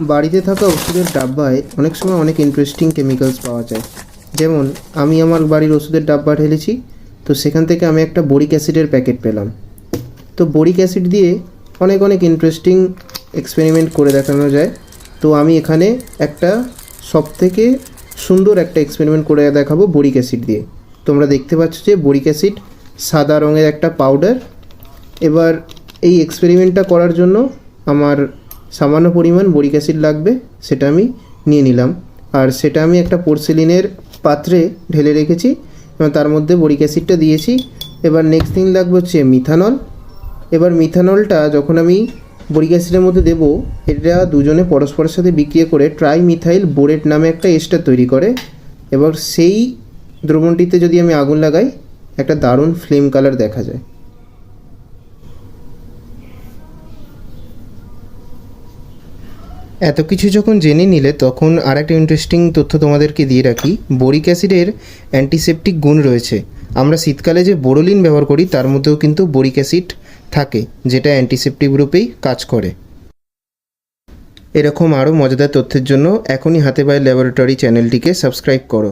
বাড়িতে থাকা ওষুধের ডাব্বায় অনেক সময় অনেক ইন্টারেস্টিং কেমিক্যালস পাওয়া যায়। যেমন, আমি আমার বাড়ির ওষুধের ডাব্বা ঢেলেছি, তো সেখান থেকে আমি একটা বোরিক অ্যাসিডের প্যাকেট পেলাম। তো বোরিক অ্যাসিড দিয়ে অনেক অনেক ইন্টারেস্টিং এক্সপেরিমেন্ট করে দেখানো যায়। তো আমি এখানে একটা সবথেকে সুন্দর একটা এক্সপেরিমেন্ট করে দেখাবো বোরিক অ্যাসিড দিয়ে। তোমরা দেখতে পাচ্ছ যে বোরিক অ্যাসিড সাদা রঙের একটা পাউডার এবার এই এক্সপেরিমেন্টটা করার জন্য আমার সামান্য পরিমাণ বোরিক অ্যাসিড লাগবে, সেটা আমি নিয়ে নিলাম। আর সেটা আমি একটা পোর্সেলিনের পাত্রে ঢেলে রেখেছি এবং তার মধ্যে বোরিক অ্যাসিডটা দিয়েছি। এবার নেক্সট থিং লাগবে হচ্ছে মিথানল এবার মিথানলটা যখন আমি বোরিক অ্যাসিডের মধ্যে দেব, এটা দুজনে পরস্পরের সাথে বিক্রিয়া করে ট্রাই মিথাইল বোরেট নামে একটা এস্টার তৈরি করে। এবার সেই দ্রবণটিতে যদি আমি আগুন লাগাই, একটা দারুণ ফ্লেম কালার দেখা যায়। এত কিছু যখন জেনে নিলে, তখন আর একটা ইন্টারেস্টিং তথ্য তোমাদেরকে দিয়ে রাখি। বোরিক অ্যাসিডের অ্যান্টিসেপটিক গুণ রয়েছে। আমরা শীতকালে যে বোরোলিন ব্যবহার করি, তার মধ্যেও কিন্তু বোরিক অ্যাসিড থাকে, যেটা অ্যান্টিসেপটিক রূপেই কাজ করে। এরকম আরও মজাদার তথ্যের জন্য এখনই হাতে পায়ে ল্যাবরেটরি চ্যানেলটিকে সাবস্ক্রাইব করো।